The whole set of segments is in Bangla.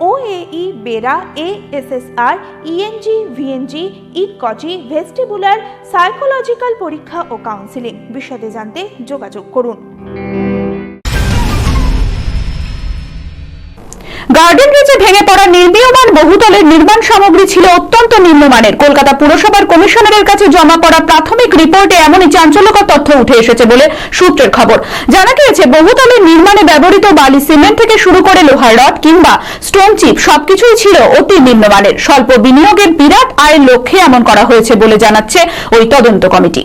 OAE BERA ASSR ENG VNG ইকজি vestibular psychological পরীক্ষা ও কাউন্সিলিং বিশদে জানতে যোগাযোগ করুন। গার্ডেন রিচে ভেঙে পড়া নির্মীয়মান বহুতলের নির্মাণ সামগ্রী ছিল অত্যন্ত নিম্নমানের। কলকাতা পুরসভার কমিশনারের কাছে জমা পড়া প্রাথমিক রিপোর্টে এমনই চাঞ্চল্যকর তথ্য উঠে এসেছে বলে সূত্রের খবর। জানা গিয়েছে, বহুতলের নির্মাণে ব্যবহৃত বালি, সিমেন্ট থেকে শুরু করে লোহার রড কিংবা স্টোন চিপ সবকিছুই ছিল অতি নিম্নমানের। স্বল্প বিনিয়োগের বিরাট আয়ের লক্ষ্যে এমন করা হয়েছে বলে জানাচ্ছে ওই তদন্ত কমিটি।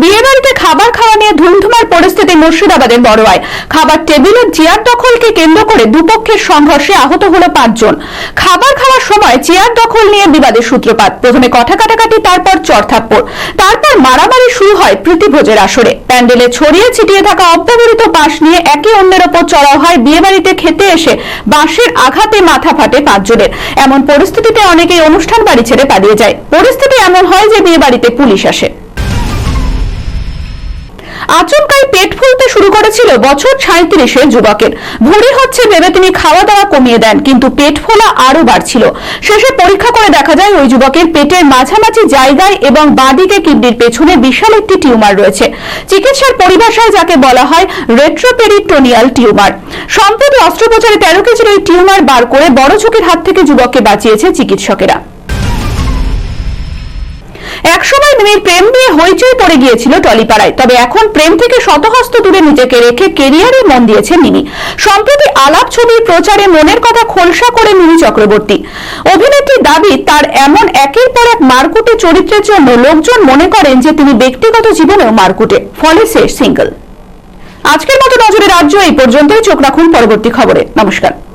বিয়ে বাড়িতে খাবার খাওয়া নিয়ে ধুমধুমার পরিস্থিতি মুর্শিদাবাদের বড়োয়ায়। খাবার টেবিলের চেয়ার দখলকে কেন্দ্র করে দুপক্ষের সংঘর্ষে আহত হলো পাঁচজন। খাবার খাওয়ার সময় চেয়ার দখল নিয়ে বিবাদের সূত্রপাত। প্রথমে কথা কাটাকাটি, তারপর চড়থাপ্পড় তারপর মারামারি শুরু হয় প্রীতিভোজের আসরে। প্যান্ডেলে ছড়িয়ে ছিটিয়ে থাকা অব্যবহৃত বাঁশ নিয়ে একে অন্যের ওপর চড়াও হয় বিয়ে বাড়িতে খেতে এসে বাঁশের আঘাতে মাথা ফাটে পাঁচজনের। এমন পরিস্থিতিতে অনেকেই অনুষ্ঠান বাড়ি ছেড়ে পালিয়ে যায়। পরিস্থিতি এমন হয় যে বিয়ে বাড়িতে পুলিশ আসে। আচমকাই পেট ফুলতে শুরু করেছিল বছর সাঁত্রিশের যুবকের। ভুঁড়ি হচ্ছে ভেবে তিনি খাওয়া দাওয়া কমিয়ে দেন, কিন্তু পেট ফোলা আরও বাড়ছিল। শেষে পরীক্ষা করে দেখা যায় ওই যুবকের পেটের মাঝামাঝি জায়গায় এবং বাঁদিকে কিডনির পেছনে বিশাল একটি টিউমার রয়েছে। চিকিৎসার পরিভাষায় যাকে বলা হয় রেট্রোপেরিটোনিয়াল টিউমার। সম্প্রতি অস্ত্রোপচারে তেরো কেজির ওই টিউমার বার করে বড় ঝুঁকির হাত থেকে যুবককে বাঁচিয়েছে চিকিৎসকেরা। মিমির প্রেম নিয়ে হইচই পড়ে গিয়েছিল টলিপাড়ায়। তবে এখন প্রেম থেকে শতহস্ত দূরে নিজেকে রেখে কেরিয়ারে মন দিয়েছে মিমি। সম্প্রতি আলাপ ছবির প্রচারে মনের কথা খোলসা করে মিমি চক্রবর্তী। অভিনেত্রীর দাবি, তার এমন একের পর এক মারকুটে চরিত্রের জন্য লোকজন মনে করেন যে তিনি ব্যক্তিগত জীবনেও মারকুটে, ফলে সে সিঙ্গল। আজকের মতো নজরে রাজ্য এই পর্যন্তই। চোখ রাখুন পরবর্তী খবরে। নমস্কার।